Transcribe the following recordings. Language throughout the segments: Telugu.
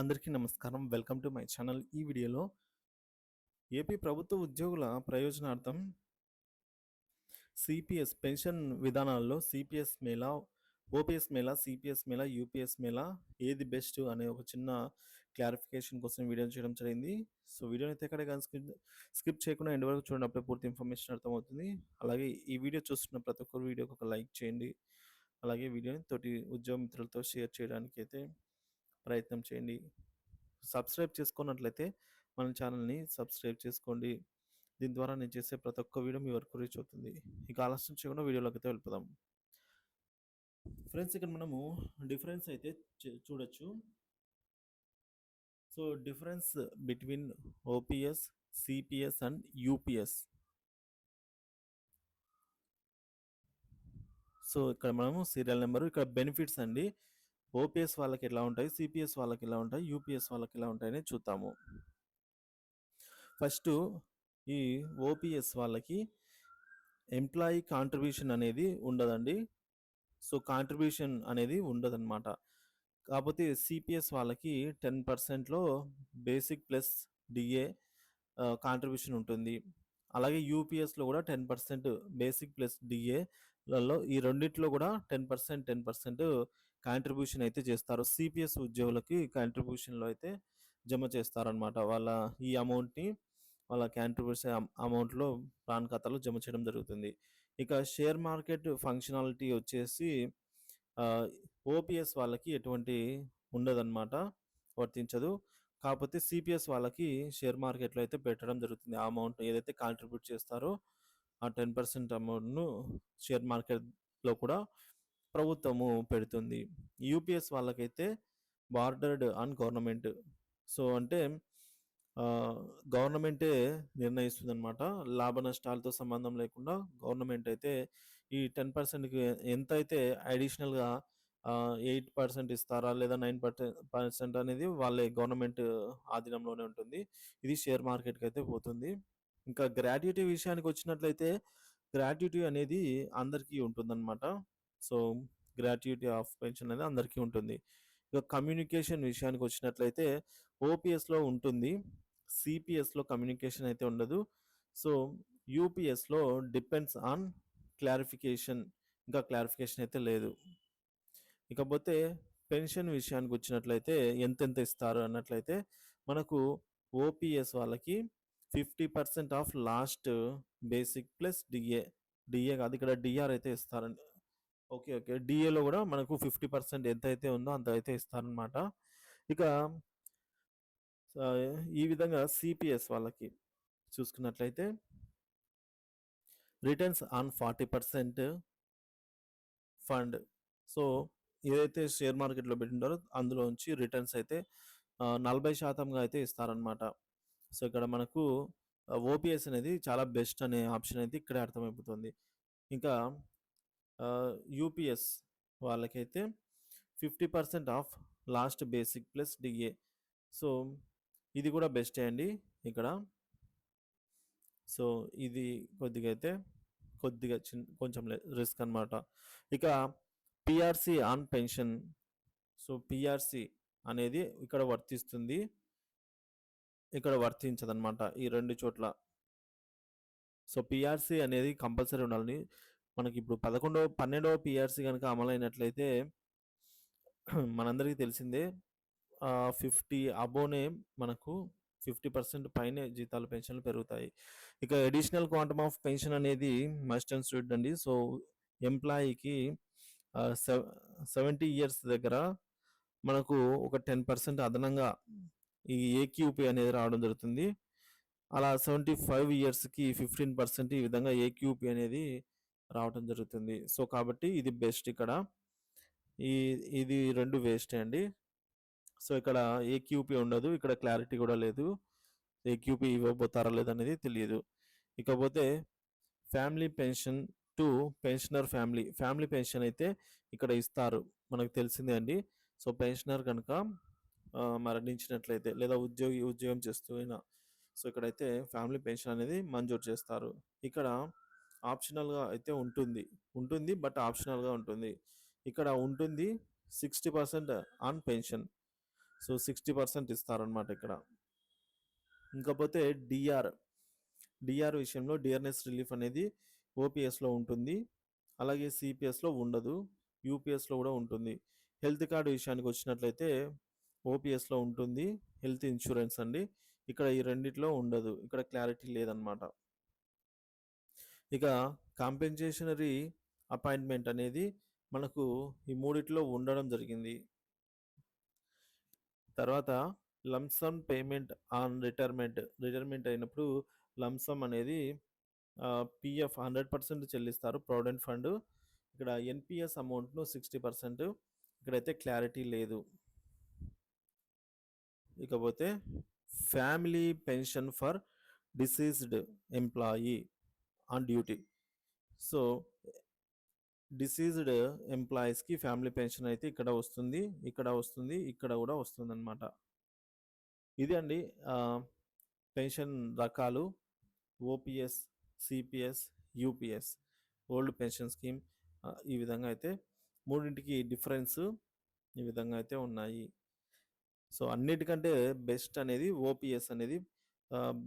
అందరికీ నమస్కారం. Welcome to my channel. ఈ వీడియోలో ఏపీ ప్రభుత్వ ఉద్యోగుల ప్రయోజనార్థం సిపిఎస్ పెన్షన్ విధానాల్లో సిపిఎస్ మేళా ఓపీఎస్ మేళా సిపిఎస్ మేళా యూపీఎస్ మేళా ఏది బెస్ట్ అనే ఒక చిన్న క్లారిఫికేషన్ కోసం వీడియో చేయడం జరిగింది. సో వీడియోని అయితే ఎక్కడ కానీ స్కిప్ స్కిప్ చేయకుండా ఎండ్ వరకు చూడండి. అప్పుడే పూర్తి ఇన్ఫర్మేషన్ అర్థమవుతుంది. అలాగే ఈ వీడియో చూస్తున్న ప్రతి ఒక్కరు వీడియోకి ఒక లైక్ చేయండి. అలాగే వీడియోని తోటి ఉద్యోగ మిత్రులతో షేర్ చేయడానికి అయితే ప్రయత్నం చేయండి. సబ్స్క్రైబ్ చేసుకున్నట్లయితే మన ఛానల్ని సబ్స్క్రైబ్ చేసుకోండి. దీని ద్వారా నేను చేసే ప్రతి ఒక్క వీడియో మీ వరకు రీచ్ అవుతుంది. ఇక ఆలస్యం చేయకుండా వీడియోలోకి అయితే వెళ్ళిపోదాం ఫ్రెండ్స్ ఇక్కడ మనము డిఫరెన్స్ అయితే చూడొచ్చు. So difference between OPS CPS and UPS so ఇక్కడ మనము సీరియల్ నెంబర్ ఇక్కడ బెనిఫిట్స్ అండి. ఓపీఎస్ వాళ్ళకి ఎలా ఉంటాయి? సిపిఎస్ వాళ్ళకి ఎలా ఉంటాయి? యూపీఎస్ వాళ్ళకి ఎలా ఉంటాయని చూద్దాము. ఫస్ట్ ఈ ఓపీఎస్ వాళ్ళకి ఎంప్లాయీ కాంట్రిబ్యూషన్ అనేది ఉండదండి. సో కాంట్రిబ్యూషన్ అనేది ఉండదన్నమాట. కాకపోతే సిపిఎస్ వాళ్ళకి టెన్ పర్సెంట్లో బేసిక్ ప్లస్ డిఏ కాంట్రిబ్యూషన్ ఉంటుంది. అలాగే యూపీఎస్లో కూడా టెన్ పర్సెంట్ బేసిక్ ప్లస్ డిఏలలో ఈ రెండిట్లో కూడా ten percent ten percent contribution అయితే చేస్తారు. సిపిఎస్ ఉద్యోగులకి కాంట్రిబ్యూషన్లో అయితే జమ చేస్తారనమాట వాళ్ళ ఈ అమౌంట్ని వాళ్ళ కాంట్రిబ్యూషన్ అమౌంట్లో ప్రాన్ ఖాతాలో జమ చేయడం జరుగుతుంది. ఇక షేర్ మార్కెట్ ఫంక్షనాలిటీ వచ్చేసి ఓపీఎస్ వాళ్ళకి ఎటువంటి ఉండదన్నమాట వర్తించదు. కాకపోతే సిపిఎస్ వాళ్ళకి షేర్ మార్కెట్లో అయితే పెట్టడం జరుగుతుంది. ఆ అమౌంట్ ఏదైతే కాంట్రిబ్యూట్ చేస్తారో ఆ టెన్ పర్సెంట్ అమౌంట్ను షేర్ మార్కెట్లో కూడా ప్రభుత్వము పెడుతుంది. యూపీఎస్ వాళ్ళకైతే బార్డర్డ్ ఆన్ గవర్నమెంట్. సో అంటే గవర్నమెంటే నిర్ణయిస్తుంది అనమాట లాభ నష్టాలతో సంబంధం లేకుండా గవర్నమెంట్ అయితే ఈ టెన్ పర్సెంట్కి ఎంత అయితే అడిషనల్గా ఎయిట్ పర్సెంట్ ఇస్తారా లేదా నైన్ పర్సెంట్ అనేది వాళ్ళే గవర్నమెంట్ ఆధీనంలోనే ఉంటుంది. ఇది షేర్ మార్కెట్కి అయితే పోతుంది. ఇంకా గ్రాట్యుటీ విషయానికి వచ్చినట్లయితే గ్రాట్యుటీ అనేది అందరికీ ఉంటుందన్నమాట. సో గ్రాట్యుటీ ఆఫ్ పెన్షన్ అనేది అందరికీ ఉంటుంది. ఇక కమ్యూనికేషన్ విషయానికి వచ్చినట్లయితే ఓపీఎస్లో ఉంటుంది సిపిఎస్లో కమ్యూనికేషన్ అయితే ఉండదు. సో యూపీఎస్లో డిపెండ్స్ ఆన్ క్లారిఫికేషన్ ఇంకా క్లారిఫికేషన్ అయితే లేదు. ఇకపోతే పెన్షన్ విషయానికి వచ్చినట్లయితే ఎంతెంత ఇస్తారు అన్నట్లయితే మనకు ఓపీఎస్ వాళ్ళకి fifty percent of last basic plus DA DA కాదు ఇక్కడ డిఆర్ అయితే ఇస్తారండి ఓకే ఓకే. డిఏలో కూడా మనకు ఫిఫ్టీ పర్సెంట్ ఎంత అయితే ఉందో అంత అయితే ఇస్తారనమాట ఇక ఈ విధంగా సిపిఎస్ వాళ్ళకి చూసుకున్నట్లయితే returns on forty percent fund. So ఏదైతే షేర్ మార్కెట్లో పెట్టింటారో అందులోంచి రిటర్న్స్ అయితే నలభై శాతంగా అయితే ఇస్తారనమాట సో ఇక్కడ మనకు ఓపీఎస్ అనేది చాలా బెస్ట్ అనే ఆప్షన్ అయితే ఇక్కడే అర్థమైపోతుంది. ఇంకా యూపీఎస్ వాళ్ళకైతే fifty percent of last basic plus DA. So ఇది కూడా బెస్టే అండి ఇక్కడ. సో ఇది కొద్దిగా అయితే కొద్దిగా చిన్న కొంచెం రిస్క్ అన్నమాట. ఇక PRC on pension. So PRC అనేది ఇక్కడ వర్తిస్తుంది. ఇక్కడ వర్తించదనమాట ఈ రెండు చోట్ల. సో పిఆర్సి అనేది కంపల్సరీ ఉండాలని మనకి ఇప్పుడు పదకొండవ పన్నెండవ పిఆర్సీ కనుక అమలైనట్లయితే మనందరికీ తెలిసిందే ఫిఫ్టీ అబోనే మనకు ఫిఫ్టీ పర్సెంట్ పైనే జీతాలు పెన్షన్లు పెరుగుతాయి. ఇక అడిషనల్ క్వాంటమ్ ఆఫ్ పెన్షన్ అనేది మస్ట్ అండ్ స్టూడ్ అండి. సో ఎంప్లాయీకి సెవెంటీ ఇయర్స్ దగ్గర మనకు ఒక టెన్ పర్సెంట్ అదనంగా ఈ ఏక్యూపీ అనేది రావడం జరుగుతుంది. అలా సెవెంటీ ఫైవ్ ఇయర్స్కి ఫిఫ్టీన్ పర్సెంట్ ఈ విధంగా ఏక్యూపీ అనేది రావటం జరుగుతుంది. సో కాబట్టి ఇది బెస్ట్ ఇక్కడ. ఈ ఇది రెండు వేస్ట్ అండి. సో ఇక్కడ ఏక్యూపీ ఉండదు. ఇక్కడ క్లారిటీ కూడా లేదు. ఏక్యూపీ ఇవ్వబోతారా లేదనేది తెలియదు. ఇకపోతే family pension to pensioner family. Family pension అయితే ఇక్కడ ఇస్తారు. మనకు తెలిసిందే అండి. సో పెన్షనర్ కనుక మరణించినట్లయితే లేదా ఉద్యోగి ఉద్యోగం చేస్తూ అయినా సో ఇక్కడైతే ఫ్యామిలీ పెన్షన్ అనేది మంజూరు చేస్తారు. ఇక్కడ ఆప్షనల్గా అయితే ఉంటుంది. ఉంటుంది. బట్ ఆప్షనల్గా ఉంటుంది. ఇక్కడ ఉంటుంది sixty percent on pension. So sixty percent ఇస్తారనమాట ఇక్కడ. ఇంకపోతే డిఆర్. డిఆర్ విషయంలో డిఆర్ఎస్ రిలీఫ్ అనేది ఓపీఎస్లో ఉంటుంది. అలాగే సిపిఎస్లో ఉండదు. యూపీఎస్లో కూడా ఉంటుంది. హెల్త్ కార్డు విషయానికి వచ్చినట్లయితే ఓపీఎస్లో ఉంటుంది. హెల్త్ ఇన్సూరెన్స్ అండి. ఇక్కడ ఈ రెండిట్లో ఉండదు. ఇక్కడ క్లారిటీ లేదనమాట ఇక కాంపెన్సేషనరీ అపాయింట్మెంట్ అనేది మనకు ఈ మూడిట్లో ఉండడం జరిగింది. తర్వాత lump sum payment on retirement retirement అయినప్పుడు లంసమ్ అనేది పిఎఫ్ హండ్రెడ్ పర్సెంట్ చెల్లిస్తారు. ప్రావిడెంట్ ఫండ్ ఇక్కడ ఎన్పిఎస్ అమౌంట్ను సిక్స్టీ పర్సెంట్ ఇక్కడైతే క్లారిటీ లేదు. ఇకపోతే family pension for deceased employee on duty so deceased ఎంప్లాయీస్కి ఫ్యామిలీ పెన్షన్ అయితే ఇక్కడ వస్తుంది ఇక్కడ వస్తుంది ఇక్కడ కూడా వస్తుంది అనమాట ఇది అండి పెన్షన్ రకాలు OPS CPS UPS old pension scheme ఈ విధంగా అయితే మూడింటికి డిఫరెన్స్ ఈ విధంగా అయితే ఉన్నాయి. సో అన్నిటికంటే బెస్ట్ అనేది ఓపీఎస్ అనేది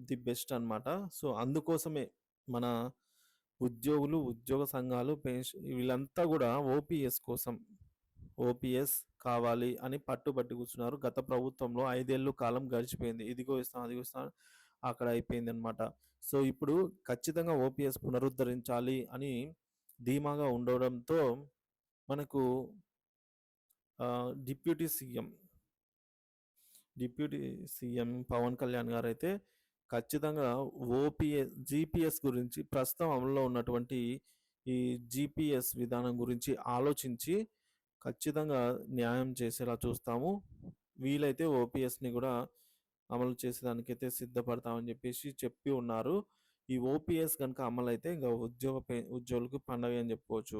ది బెస్ట్ అనమాట సో అందుకోసమే మన ఉద్యోగులు ఉద్యోగ సంఘాలు పెన్షన్ వీళ్ళంతా కూడా ఓపీఎస్ కోసం ఓపీఎస్ కావాలి అని పట్టుబట్టి కూర్చున్నారు. గత ప్రభుత్వంలో ఐదేళ్ళు కాలం గడిచిపోయింది. ఇదిగో ఇస్తాం అదిగో ఇస్తాం అక్కడ అయిపోయింది అనమాట సో ఇప్పుడు ఖచ్చితంగా ఓపీఎస్ పునరుద్ధరించాలి అని ధీమాగా ఉండడంతో మనకు deputy CM deputy CM Pawan Kalyan గారు అయితే ఖచ్చితంగా ఓపీఎస్ జీపీఎస్ గురించి ప్రస్తుతం అమల్లో ఉన్నటువంటి ఈ జీపీఎస్ విధానం గురించి ఆలోచించి ఖచ్చితంగా న్యాయం చేసేలా చూస్తాము. వీలైతే ఓపీఎస్ని కూడా అమలు చేసేదానికైతే సిద్ధపడతామని చెప్పేసి చెప్పి ఉన్నారు. ఈ ఓపీఎస్ కనుక అమలు అయితే ఇంకా ఉద్యోగ ఉద్యోగులకు పండగ అని చెప్పుకోవచ్చు.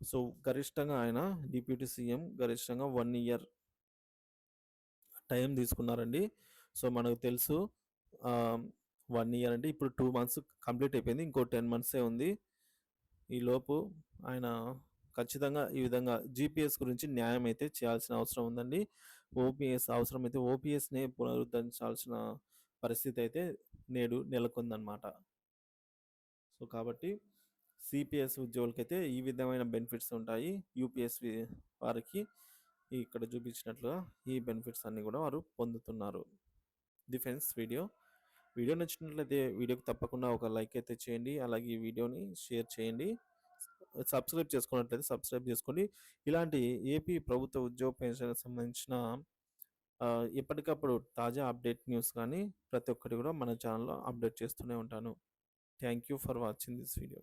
సో గరిష్టంగా ఆయన డిప్యూటీ సీఎం గరిష్టంగా వన్ ఇయర్ టైం తీసుకున్నారండి. సో మనకు తెలుసు వన్ ఇయర్ అంటే ఇప్పుడు టూ మంత్స్ కంప్లీట్ అయిపోయింది. ఇంకో టెన్ మంత్సే ఉంది. ఈ లోపు ఆయన ఖచ్చితంగా ఈ విధంగా జీపీఎస్ గురించి న్యాయం అయితే చేయాల్సిన అవసరం ఉందండి. ఓపీఎస్ అవసరం అయితే ఓపీఎస్ని పునరుద్ధరించాల్సిన పరిస్థితి అయితే నేడు నెలకొందన్నమాట. సో కాబట్టి సిపిఎస్ ఉద్యోగులకైతే ఈ విధమైన బెనిఫిట్స్ ఉంటాయి. యూపీఎస్ వారికి ఇక్కడ చూపించినట్లుగా ఈ బెనిఫిట్స్ అన్నీ కూడా వారు పొందుతున్నారు. డిఫెన్స్ వీడియో వీడియో నచ్చినట్లయితే వీడియోకి తప్పకుండా ఒక లైక్ అయితే చేయండి. అలాగే ఈ వీడియోని షేర్ చేయండి. సబ్స్క్రైబ్ చేసుకున్నట్లయితే సబ్స్క్రైబ్ చేసుకోండి. ఇలాంటి ఏపీ ప్రభుత్వ ఉద్యోగ పెన్షన్ సంబంధించిన ఎప్పటికప్పుడు తాజా అప్డేట్ న్యూస్ కానీ ప్రతి ఒక్కటి కూడా మన ఛానల్లో అప్డేట్ చేస్తూనే ఉంటాను. Thank you for watching this video.